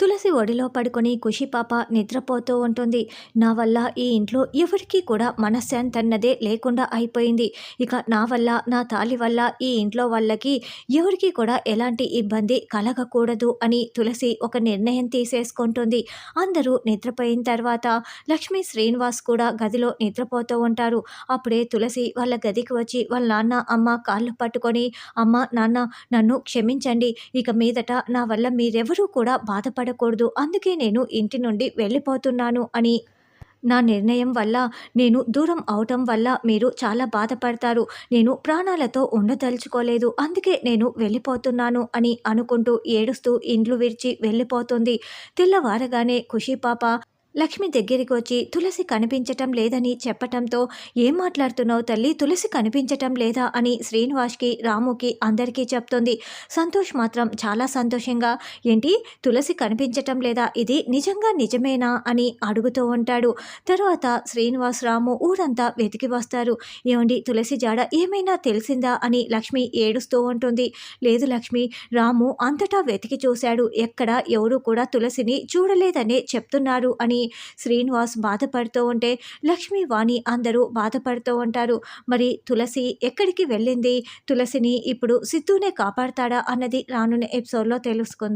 తులసి ఒడిలో పడుకొని ఖుషి పాప నిద్రపోతూ ఉంటుంది. నా వల్ల ఈ ఇంట్లో ఎవరికీ కూడా మనశ్శాంతి అన్నదే లేకుండా అయిపోయింది. ఇక నా వల్ల నా తాలి వల్ల ఈ ఇంట్లో వాళ్ళకి ఎవరికి కూడా ఎలాంటి ఇబ్బంది కలగకూడదు అని తులసి ఒక నిర్ణయం తీసేసుకుంటుంది. అందరూ నిద్రపోయిన తర్వాత లక్ష్మీ శ్రీనివాస్ కూడా గదిలో నిద్రపోతూ ఉంటారు. అప్పుడే తులసి వాళ్ళ గదికి వచ్చి వాళ్ళ నాన్న అమ్మ కాళ్ళు పట్టుకొని అమ్మ నాన్న నన్ను క్షమించండి. ఇక మీదట నా వల్ల మీరెవరూ కూడా బాధపడ బాధపడకూడదు. అందుకే నేను ఇంటి నుండి వెళ్ళిపోతున్నాను అని. నా నిర్ణయం వల్ల నేను దూరం అవటం వల్ల మీరు చాలా బాధపడతారు. నేను ప్రాణాలతో ఉండదలుచుకోలేదు. అందుకే నేను వెళ్ళిపోతున్నాను అని అనుకుంటూ ఏడుస్తూ ఇండ్లు విరిచి వెళ్ళిపోతుంది. తెల్లవారగానే ఖుషి పాప లక్ష్మి దగ్గరికి వచ్చి తులసి కనిపించటం లేదని చెప్పటంతో ఏం మాట్లాడుతున్నావు తల్లి? తులసి కనిపించటం లేదా? అని శ్రీనివాస్కి రాముకి అందరికీ చెప్తుంది. సంతోష్ మాత్రం చాలా సంతోషంగా ఏంటి తులసి కనిపించటం లేదా? ఇది నిజంగా నిజమేనా? అని అడుగుతూ ఉంటాడు. తర్వాత శ్రీనివాస్ రాము ఊరంతా వెతికి వస్తారు. ఏమండి తులసి జాడ ఏమైనా తెలిసిందా? అని లక్ష్మి ఏడుస్తూ ఉంటుంది. లేదు లక్ష్మి రాము అంతటా వెతికి చూశాడు. ఎక్కడ ఎవరు కూడా తులసిని చూడలేదనే చెప్తున్నారు అని అని శ్రీనివాస్ బాధపడుతూ ఉంటే లక్ష్మి వాణి అందరూ బాధపడుతూ ఉంటారు. మరి తులసి ఎక్కడికి వెళ్ళింది? తులసిని ఇప్పుడు సిద్ధునే కాపాడతాడా? అన్నది రానున్న ఎపిసోడ్లో తెలుసుకుంది.